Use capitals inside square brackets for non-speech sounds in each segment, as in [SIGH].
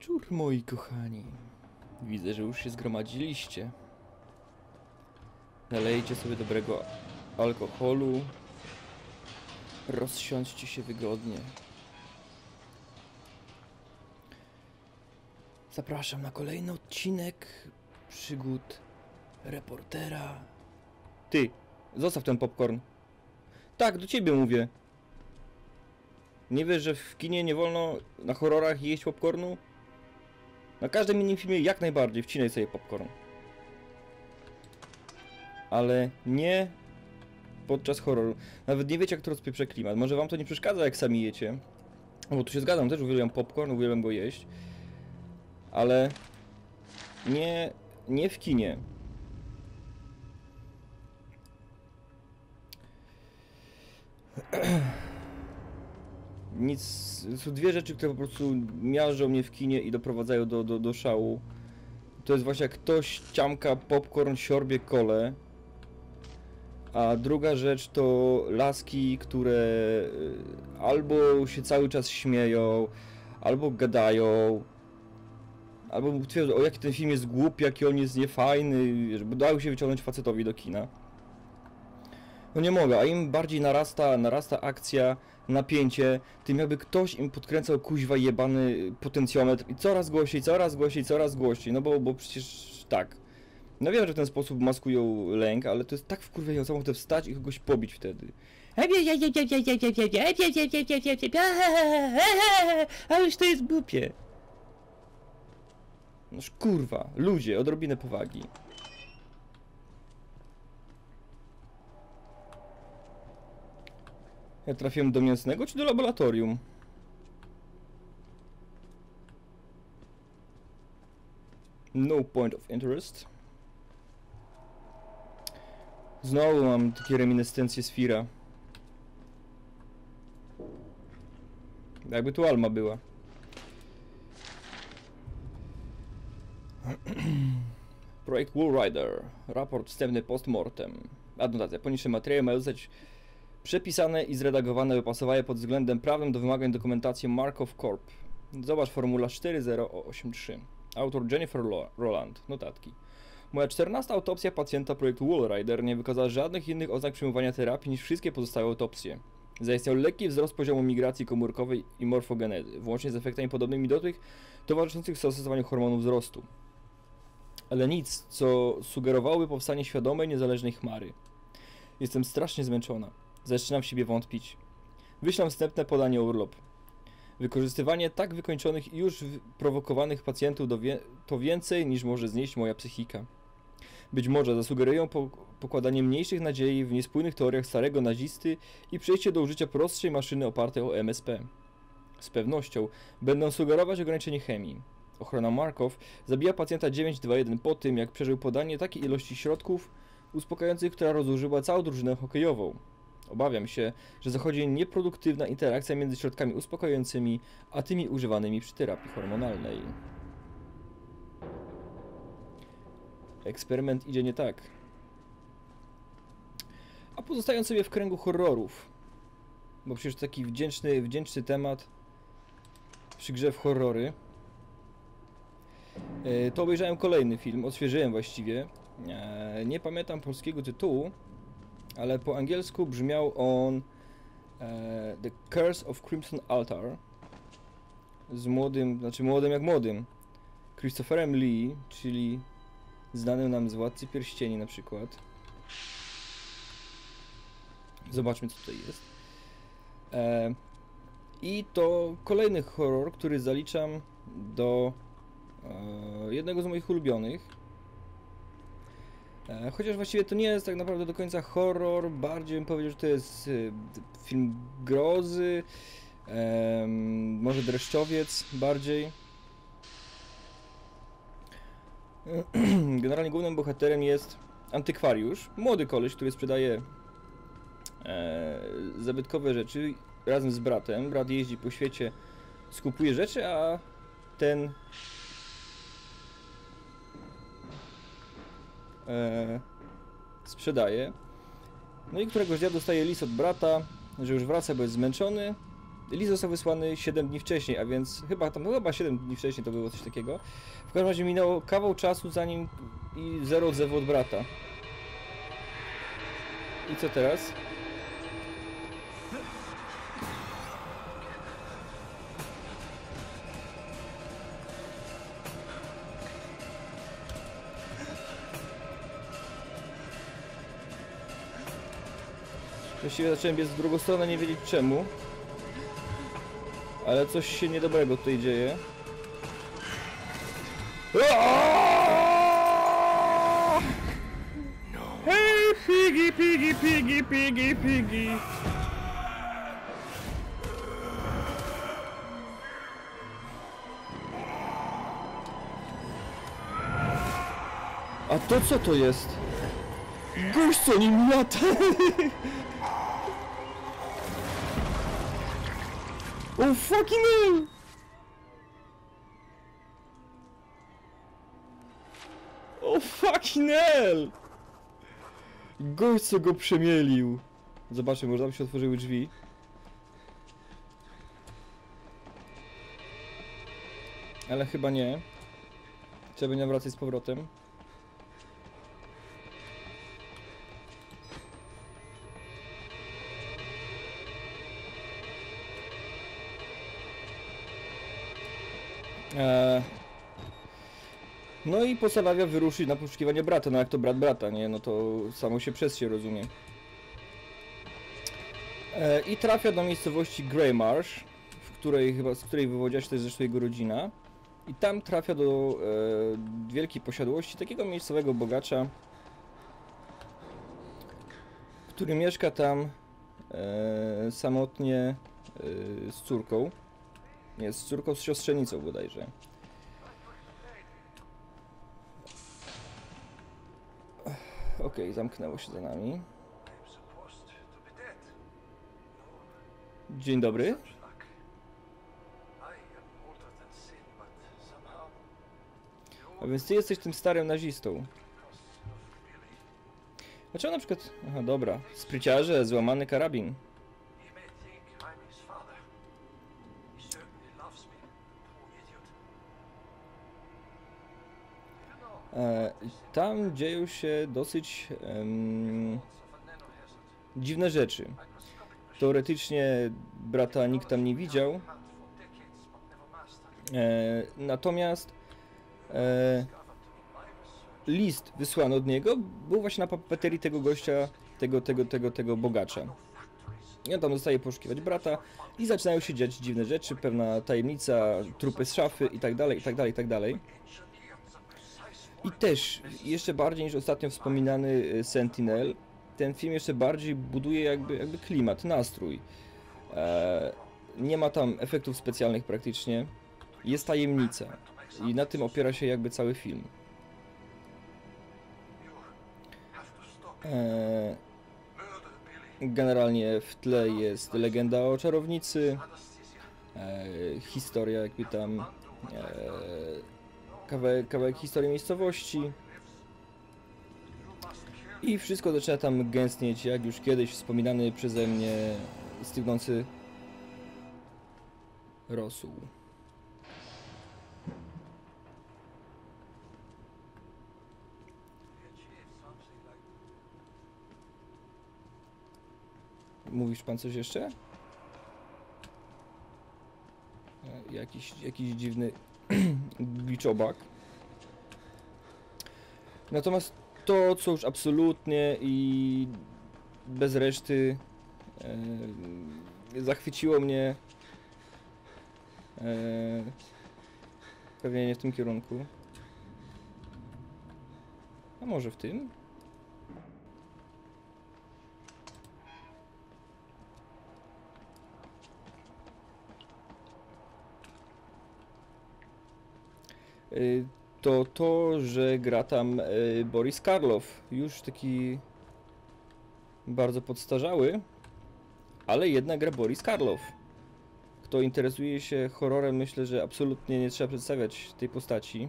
wieczór, moi kochani. Widzę, że już się zgromadziliście. Nalejcie sobie dobrego alkoholu. Rozsiądźcie się wygodnie. Zapraszam na kolejny odcinek przygód reportera. Ty, zostaw ten popcorn. Tak, do ciebie mówię. Nie wiesz, że w kinie nie wolno na horrorach jeść popcornu? Na każdym innym filmie jak najbardziej wcinaj sobie popcorn. Ale nie podczas horroru. Nawet nie wiecie jak to rozpieprze klimat. Może wam to nie przeszkadza jak sami jecie. Bo tu się zgadzam, też uwielbiam popcorn, uwielbiam go jeść. Ale nie, nie w kinie. [CLEARS THROAT] Nic, są dwie rzeczy, które po prostu miażdżą mnie w kinie i doprowadzają do, do, do szału. To jest właśnie jak ktoś ciamka popcorn, siorbie kole. A druga rzecz to laski, które y, albo się cały czas śmieją, albo gadają, albo twierdzą, o jaki ten film jest głupi, jaki on jest niefajny, żeby dały się wyciągnąć facetowi do kina. No nie mogę, a im bardziej narasta, narasta akcja, napięcie, tym jakby ktoś im podkręcał kuźwa jebany potencjometr i coraz głośniej, coraz głośniej, coraz głośniej, no bo, bo przecież tak. No wiem, że w ten sposób maskują lęk, ale to jest tak wkurwiające, mogę wstać i kogoś pobić wtedy. Ależ to jest głupie. Noż kurwa, ludzie, odrobinę powagi. Ja trafiłem do mięsnego czy do laboratorium? No point of interest. Znowu mam takie reminiscencje z Fira. Jakby tu Alma była. [CLEARS THROAT] Projekt Wool Rider. Raport wstępny postmortem. Adnotacja. Poniższe materiały mają zostać przepisane i zredagowane, by pasowały pod względem prawnym do wymagań dokumentacji Markov Corp. Zobacz formularz 4083. Autor Jennifer Roland. Notatki. Moja 14 autopsja pacjenta projektu Wool Rider nie wykazała żadnych innych oznak przyjmowania terapii niż wszystkie pozostałe autopsje. Zaistniał lekki wzrost poziomu migracji komórkowej i morfogenezy, włącznie z efektami podobnymi do tych towarzyszących stosowaniu hormonów wzrostu. Ale nic, co sugerowałoby powstanie świadomej, niezależnej chmary. Jestem strasznie zmęczona. Zaczynam siebie wątpić. Wyślam wstępne podanie o urlop. Wykorzystywanie tak wykończonych i już prowokowanych pacjentów to więcej niż może znieść moja psychika. Być może zasugerują po pokładanie mniejszych nadziei w niespójnych teoriach starego nazisty i przejście do użycia prostszej maszyny opartej o MSP. Z pewnością będą sugerować ograniczenie chemii. Ochrona Markow zabija pacjenta 921 po tym, jak przeżył podanie takiej ilości środków uspokajających, która rozłożyła całą drużynę hokejową. Obawiam się, że zachodzi nieproduktywna interakcja między środkami uspokajającymi, a tymi używanymi przy terapii hormonalnej. Eksperyment idzie nie tak. A pozostając sobie w kręgu horrorów, bo przecież taki wdzięczny, wdzięczny temat przy grze w horrory, e, to obejrzałem kolejny film, odświeżyłem właściwie. E, nie pamiętam polskiego tytułu, ale po angielsku brzmiał on e, The Curse of Crimson Altar z młodym, znaczy młodym jak młodym Christopherem Lee, czyli znanym nam z Władcy Pierścieni na przykład. Zobaczmy co tutaj jest. E, I to kolejny horror, który zaliczam do e, jednego z moich ulubionych. E, chociaż właściwie to nie jest tak naprawdę do końca horror, bardziej bym powiedział, że to jest e, film grozy, może dreszczowiec bardziej. [CLEARS THROAT] Generalnie głównym bohaterem jest antykwariusz, młody koleś, który sprzedaje e, zabytkowe rzeczy razem z bratem. Brat jeździ po świecie, skupuje rzeczy, a ten e, sprzedaje. No i któregoś dnia dostaje list od brata, że już wraca, bo jest zmęczony List został wysłany 7 dni wcześniej, a więc chyba tam, no chyba 7 dni wcześniej to było coś takiego. W każdym razie minęło kawał czasu zanim i zero odzewu od brata. I co teraz? Właściwie zacząłem biec w drugą stronę, nie wiedzieć czemu. Ale coś się niedobrego tutaj dzieje. Hej, pigi, pigi, pigi, pigi, pigi. A to co to jest? Gość co nim lata! [LAUGHS] Oh fucking hell! Oh fucking hell! Gość co go przemielił. Zobaczmy, może tam się otworzyły drzwi. Ale chyba nie. Trzeba będzie wracać z powrotem. Eee, no i postanawia wyruszyć na poszukiwanie brata, no jak to brat brata, nie? No to samo się przez się rozumie. Eee, I trafia do miejscowości Greymarsh, w której chyba, z której wywodziła się też zresztą jego rodzina. I tam trafia do e, wielkiej posiadłości takiego miejscowego bogacza, który mieszka tam e, samotnie e, z córką. Z córką, z siostrzenicą bodajże. Okej, zamknęło się za nami. Dzień dobry. A więc ty jesteś tym starym nazistą. Dlaczego na przykład... Aha, dobra. Spryciarze, złamany karabin. Tam dzieją się dosyć nanohazard. dziwne rzeczy. Teoretycznie brata nikt tam nie widział. E, natomiast e, list wysłany od niego był właśnie na papeterii tego gościa, tego, tego, tego, tego bogacza. On tam zostaje poszukiwać brata i zaczynają się dziać dziwne rzeczy, pewna tajemnica, trupy z szafy i tak dalej, i tak dalej, i tak dalej. I też, jeszcze bardziej niż ostatnio wspominany y, Sentinel, ten film jeszcze bardziej buduje jakby, jakby klimat, nastrój. E, nie ma tam efektów specjalnych praktycznie, jest tajemnica i na tym opiera się jakby cały film. E, generalnie w tle jest legenda o czarownicy, e, historia jakby tam, kawałek, kawałek historii miejscowości i wszystko zaczyna tam gęstnieć, jak już kiedyś wspominany przeze mnie stygnący rosół. Mówisz pan coś jeszcze? E, Jakiś, jakiś dziwny [CLEARS THROAT] glitchobak. Natomiast to, co już absolutnie i bez reszty e, zachwyciło mnie e, pewnie nie w tym kierunku. A może w tym? To to, że gra tam y, Boris Karloff, już taki bardzo podstarzały, ale jednak gra Boris Karloff. Kto interesuje się horrorem, myślę, że absolutnie nie trzeba przedstawiać tej postaci.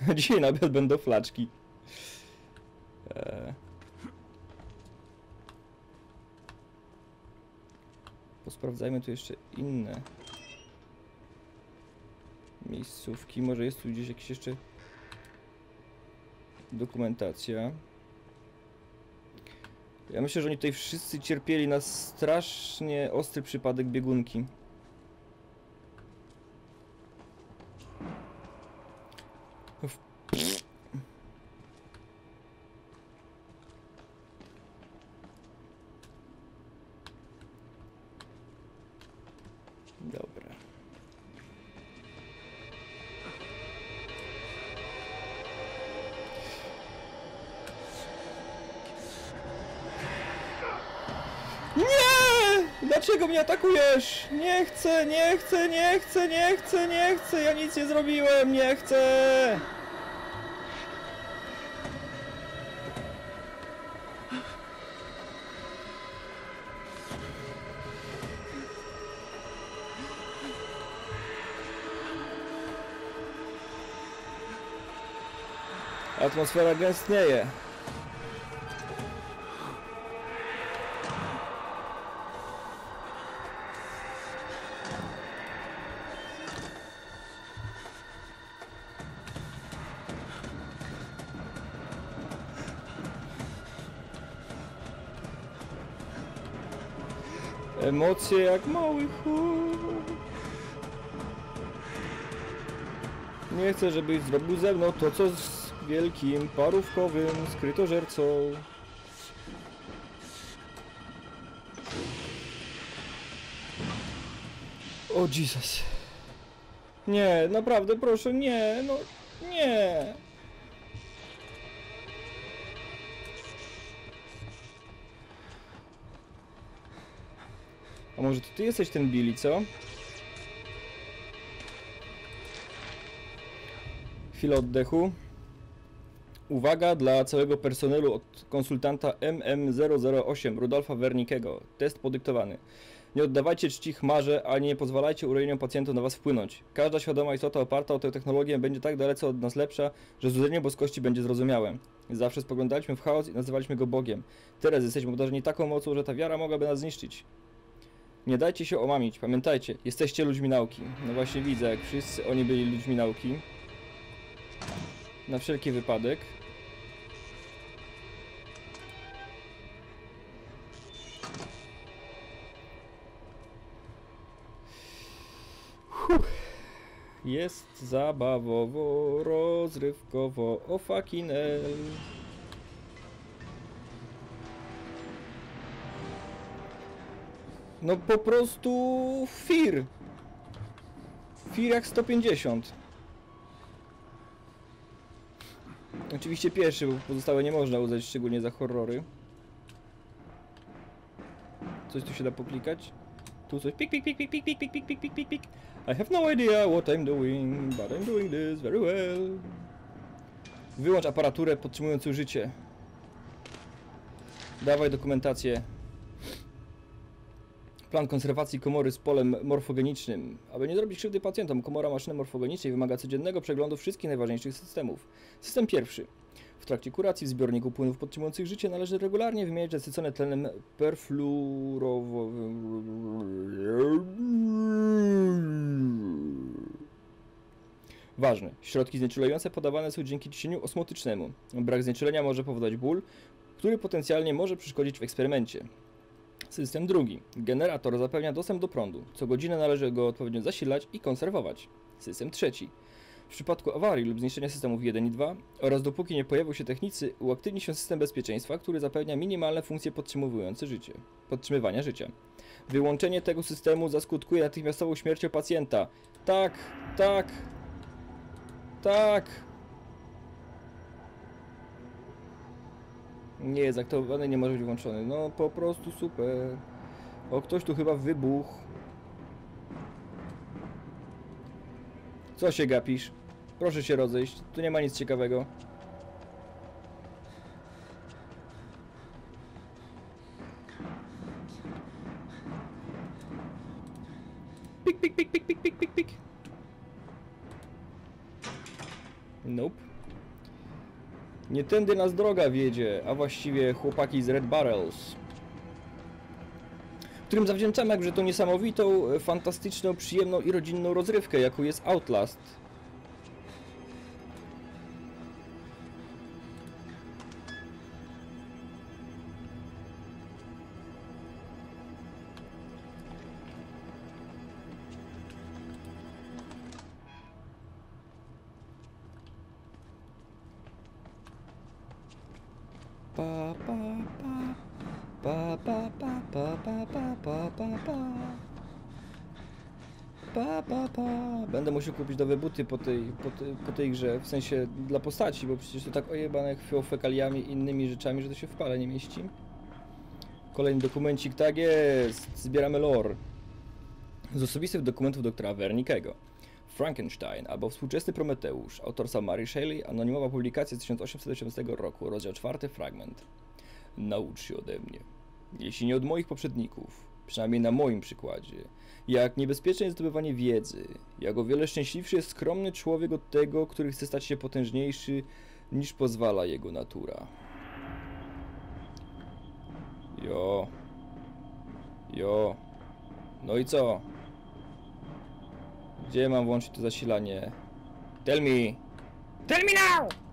[LAUGHS] Dzisiaj na będą flaczki. E. Posprawdzajmy tu jeszcze inne miejscówki. Może jest tu gdzieś jakaś jeszcze dokumentacja. Ja myślę, że oni tutaj wszyscy cierpieli na strasznie ostry przypadek biegunki. Mnie atakujesz? Nie chcę, nie chcę, nie chcę, nie chcę, nie chcę, ja nic nie zrobiłem, nie chcę! Atmosfera gęstnieje. Emocje jak mały chór. Nie chcę, żebyś zrobił ze mną to, co z wielkim parówkowym skrytożercą. O Jesus. Nie, naprawdę, proszę, nie, no, nie. A może to ty jesteś ten Billy, co? Chwila oddechu. Uwaga dla całego personelu od konsultanta MM008 Rudolfa Wernickiego. Test podyktowany. Nie oddawajcie czci chmarze, ani nie pozwalajcie urojeniom pacjentów na was wpłynąć. Każda świadoma istota oparta o tę technologię będzie tak dalece od nas lepsza, że złudzenie boskości będzie zrozumiałe. Zawsze spoglądaliśmy w chaos i nazywaliśmy go Bogiem. Teraz jesteśmy obdarzeni taką mocą, że ta wiara mogłaby nas zniszczyć. Nie dajcie się omamić, pamiętajcie, jesteście ludźmi nauki. No właśnie widzę, jak wszyscy oni byli ludźmi nauki. Na wszelki wypadek. Huh. Jest zabawowo, rozrywkowo, o fucking hell. No po prostu Fir. Fir jak 150. Oczywiście pierwszy, bo pozostałe nie można uznać, szczególnie za horrory. Coś tu się da poklikać? Tu coś pik pik pik pik pik pik pik pik pik pik pik I have no idea what I'm doing, but I'm doing this very well. Wyłącz aparaturę podtrzymującą życie. Dawaj dokumentację. Plan konserwacji komory z polem morfogenicznym. Aby nie zrobić krzywdy pacjentom, komora maszyny morfogenicznej wymaga codziennego przeglądu wszystkich najważniejszych systemów. System pierwszy. W trakcie kuracji w zbiorniku płynów podtrzymujących życie należy regularnie wymieniać zasycone tlenem perfluorowym. Ważne. Środki znieczulające podawane są dzięki ciśnieniu osmotycznemu. Brak znieczulenia może powodować ból, który potencjalnie może przeszkodzić w eksperymencie. System drugi. Generator zapewnia dostęp do prądu. Co godzinę należy go odpowiednio zasilać i konserwować. System trzeci. W przypadku awarii lub zniszczenia systemów 1 i 2 oraz dopóki nie pojawią się technicy, uaktywni się system bezpieczeństwa, który zapewnia minimalne funkcje podtrzymujące życie, podtrzymywania życia. Wyłączenie tego systemu zaskutkuje natychmiastową śmiercią pacjenta. Tak, tak, tak. Nie jest aktywowany, nie może być włączony. No po prostu super. O, ktoś tu chyba wybuchł. Co się gapisz? Proszę się rozejść, tu nie ma nic ciekawego. Pik, pik, pik, pik, pik, pik, pik, pik. Nope. Nie tędy nas droga wiedzie, a właściwie chłopaki z Red Barrels. którym zawdzięczamy jakże tą niesamowitą, fantastyczną, przyjemną i rodzinną rozrywkę, jaką jest Outlast. Pa, pa, pa, pa, pa, pa, pa, pa, pa. Pa, pa, pa. Będę musiał kupić nowe buty po tej, po, tej, po tej grze, w sensie dla postaci, bo przecież to tak ojebane krwią, fekaliami i innymi rzeczami, że to się w pale nie mieści. Kolejny dokumencik, tak jest, zbieramy lore. Z osobistych dokumentów doktora Wernickiego. Frankenstein albo Współczesny Prometeusz, autorstwa Mary Shelley, anonimowa publikacja z 1880 roku, rozdział czwarty, fragment. Naucz się ode mnie. Jeśli nie od moich poprzedników, przynajmniej na moim przykładzie, jak niebezpieczne jest zdobywanie wiedzy, jak o wiele szczęśliwszy jest skromny człowiek od tego, który chce stać się potężniejszy niż pozwala jego natura. Jo. Jo. No i co? Gdzie mam włączyć to zasilanie? Tell me! Tell me now!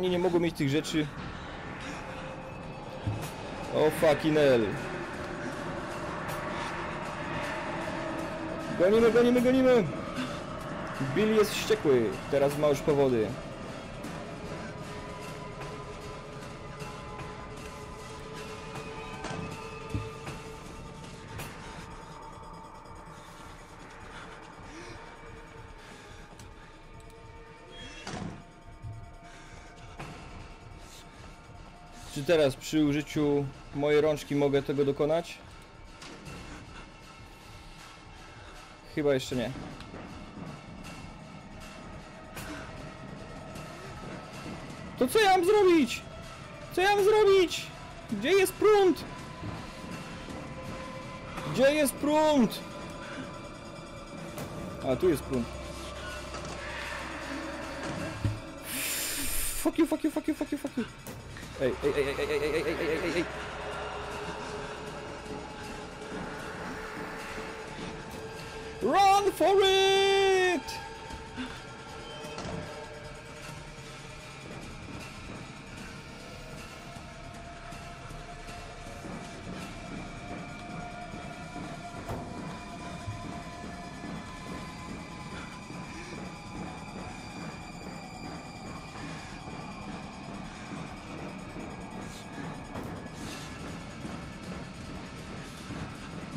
Oni nie mogą mieć tych rzeczy? O fucking hell. Gonimy, gonimy, gonimy! Billy jest wściekły, teraz ma już powody. Czy teraz przy użyciu mojej rączki mogę tego dokonać? Chyba jeszcze nie. To co ja mam zrobić? Co ja mam zrobić? Gdzie jest prąd? Gdzie jest prąd? A, tu jest prąd. Fuck you, fuck you, fuck you, fuck you, fuck you. Hey, hey, hey, hey, hey, hey, hey, hey, hey. Run for it!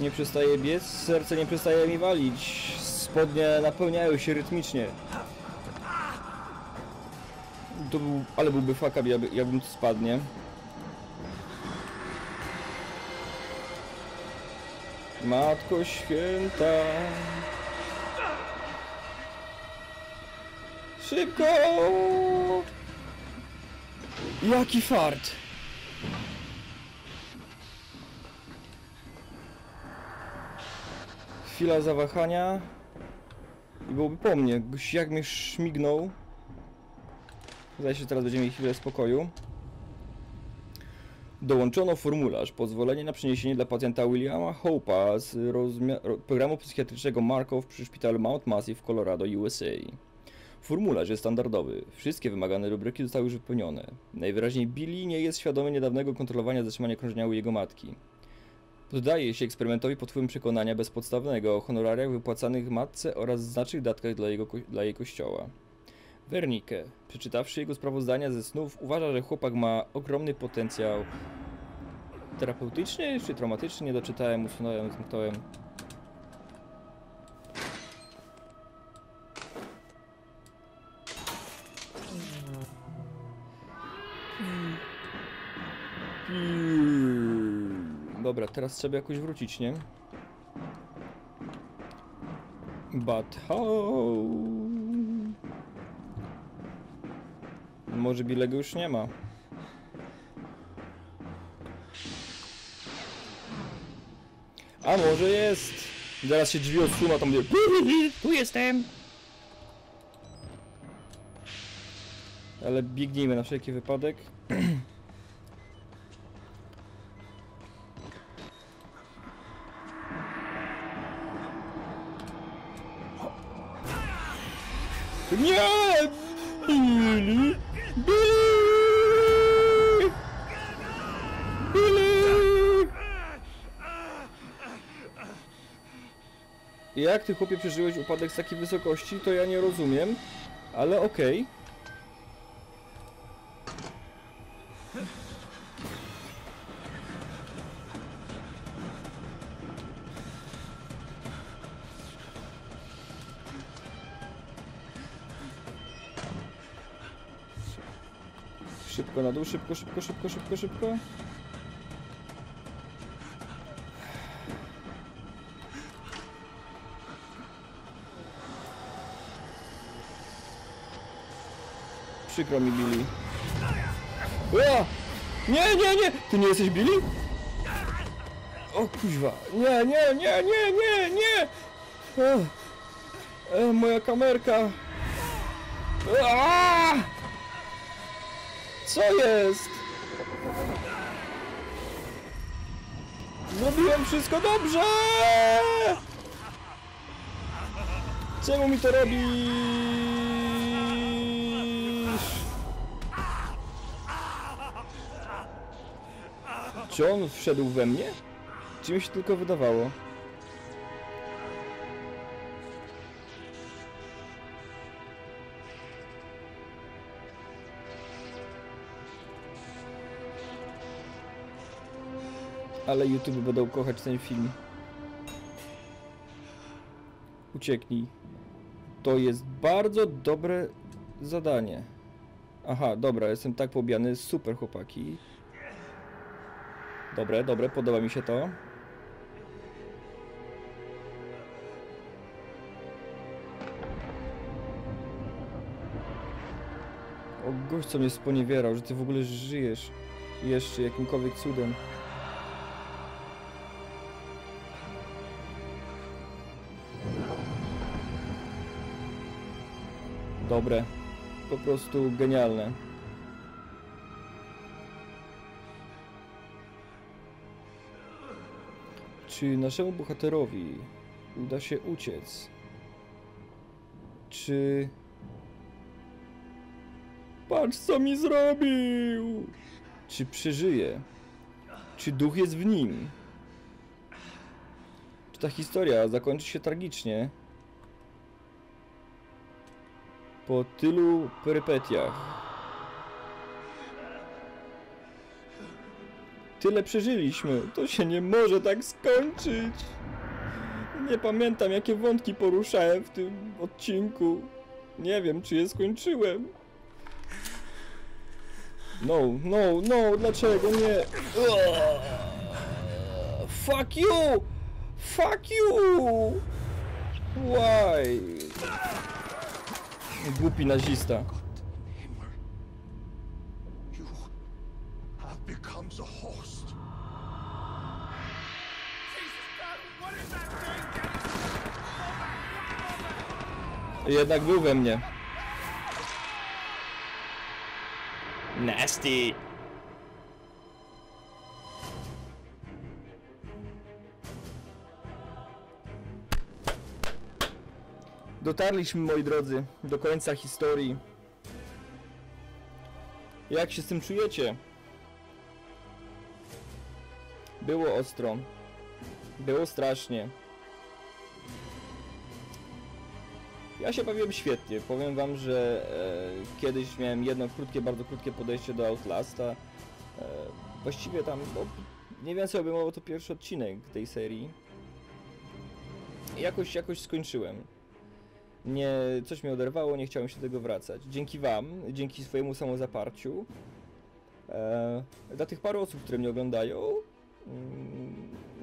Nie przestaje biec, serce nie przestaje mi walić. Spodnie napełniają się rytmicznie. To był, ale byłby fuck up, jakby- jakbym tu spadnie. Matko święta. Szybko! Jaki fart! Chwila zawahania. I byłoby po mnie. Jak mnie szmignął. Zdaje się, że teraz będziemy mieli chwilę spokoju. Dołączono formularz pozwolenie na przeniesienie dla pacjenta Williama Hope'a z programu psychiatrycznego Markow przy szpitalu Mount Massive w Colorado, USA. Formularz jest standardowy. Wszystkie wymagane rubryki zostały już wypełnione. Najwyraźniej Billy nie jest świadomy niedawnego kontrolowania zatrzymania krążenia u jego matki. Poddaje się eksperymentowi pod wpływem przekonania bezpodstawnego o honorariach wypłacanych matce oraz znacznych datkach dla, jego, dla jej kościoła. Wernicke, przeczytawszy jego sprawozdania ze snów, uważa, że chłopak ma ogromny potencjał terapeutyczny czy traumatyczny. Nie doczytałem, usunąłem, zmknąłem. Dobra, teraz trzeba jakoś wrócić, nie? But how? Może Bilego już nie ma. A może jest! Zaraz się drzwi odsuwa, tam będzie... Tu jestem! Ale biegnijmy na wszelki wypadek. [CLEARS THROAT] Nie! Billy! Billy! Jak ty chłopie przeżyłeś upadek z takiej wysokości, to ja nie rozumiem, ale okej. Szybko na dół, szybko, szybko, szybko, szybko, szybko. Przykro mi, Billy. Ua! Nie, nie, nie! Ty nie jesteś Billy? O kuźwa. Nie, nie, nie, nie, nie, nie! E, e, moja kamerka. Ua! Co jest? Zrobiłem wszystko dobrze! Czemu mi to robisz? Czy on wszedł we mnie? Czy mi się tylko wydawało? Ale YouTube będą kochać ten film. Ucieknij. To jest bardzo dobre zadanie. Aha, dobra, jestem tak pobijany. Super chłopaki. Dobre, dobre, podoba mi się to. O gość, co mnie sponiewierał, że ty w ogóle żyjesz. Jeszcze jakimkolwiek cudem. Dobre. Po prostu genialne. Czy naszemu bohaterowi uda się uciec? Czy... Patrz co mi zrobił! Czy przeżyje? Czy duch jest w nim? Czy ta historia zakończy się tragicznie? Po tylu perypetiach. Tyle przeżyliśmy. To się nie może tak skończyć. Nie pamiętam, jakie wątki poruszałem w tym odcinku. Nie wiem, czy je skończyłem. No, no, no, dlaczego nie? Fuck you! Fuck you! Why? Głupi nazista. Himmel. You have become the host. Jednak był we mnie. Nasty. Dotarliśmy, moi drodzy, do końca historii. Jak się z tym czujecie? Było ostro. Było strasznie. Ja się bawiłem świetnie. Powiem wam, że e, kiedyś miałem jedno krótkie, bardzo krótkie podejście do Outlasta. E, właściwie tam, no, mniej więcej obejmował to pierwszy odcinek tej serii. I jakoś, jakoś skończyłem. Nie, coś mnie oderwało, nie chciałem się do tego wracać. Dzięki wam, dzięki swojemu samozaparciu. E, dla tych paru osób, które mnie oglądają, mm,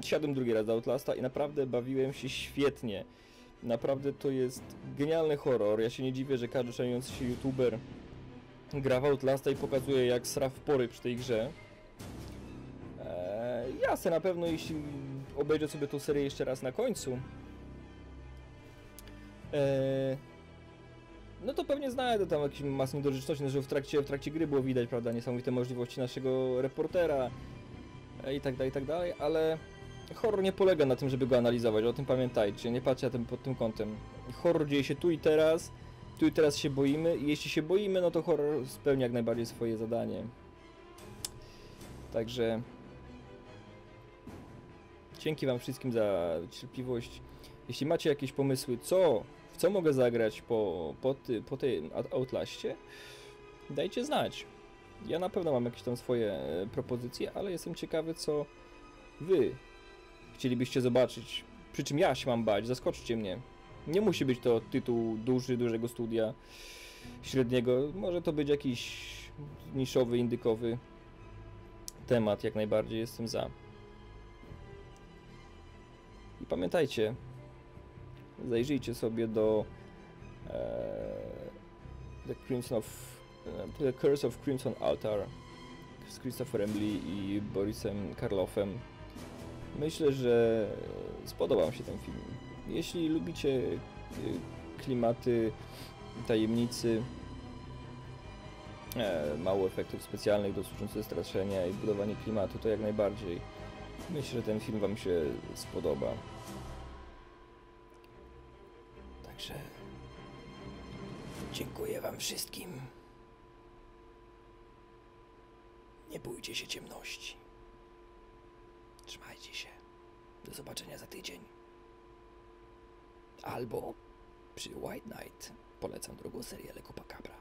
siadłem drugi raz do Outlasta i naprawdę bawiłem się świetnie. Naprawdę to jest genialny horror. Ja się nie dziwię, że każdy szanujący się youtuber gra w Outlasta i pokazuje jak sra w pory przy tej grze. Eee, ja se na pewno, jeśli obejrzę sobie tą serię jeszcze raz na końcu, e, no to pewnie znajdę tam jakieś masę niedorzeczności, no, że w trakcie, w trakcie gry było widać, prawda, niesamowite możliwości naszego reportera e, i tak dalej, i tak dalej, ale horror nie polega na tym, żeby go analizować, o tym pamiętajcie, nie patrzcie na tym pod tym kątem. Horror dzieje się tu i teraz, tu i teraz się boimy i jeśli się boimy, no to horror spełnia jak najbardziej swoje zadanie. Także dzięki wam wszystkim za cierpliwość. Jeśli macie jakieś pomysły, co, co mogę zagrać po, po, ty, po tej Out- Outlaście, dajcie znać. Ja na pewno mam jakieś tam swoje e, propozycje, ale jestem ciekawy, co wy chcielibyście zobaczyć. Przy czym ja się mam bać, zaskoczcie mnie. Nie musi być to tytuł duży, dużego studia, średniego. Może to być jakiś niszowy, indykowy temat, jak najbardziej jestem za. I pamiętajcie, zajrzyjcie sobie do e, The Crimson of e, The Curse of Crimson Altar z Christopherem Lee i Borisem Karloffem. Myślę, że spodoba Wam się ten film. Jeśli lubicie y, klimaty tajemnicy, e, mało efektów specjalnych dotyczących straszenia i budowanie klimatu, to jak najbardziej. Myślę, że ten film Wam się spodoba. Także dziękuję Wam wszystkim. Nie bójcie się ciemności. Trzymajcie się. Do zobaczenia za tydzień. Albo przy White Knight polecam drugą serię Lekopakabra.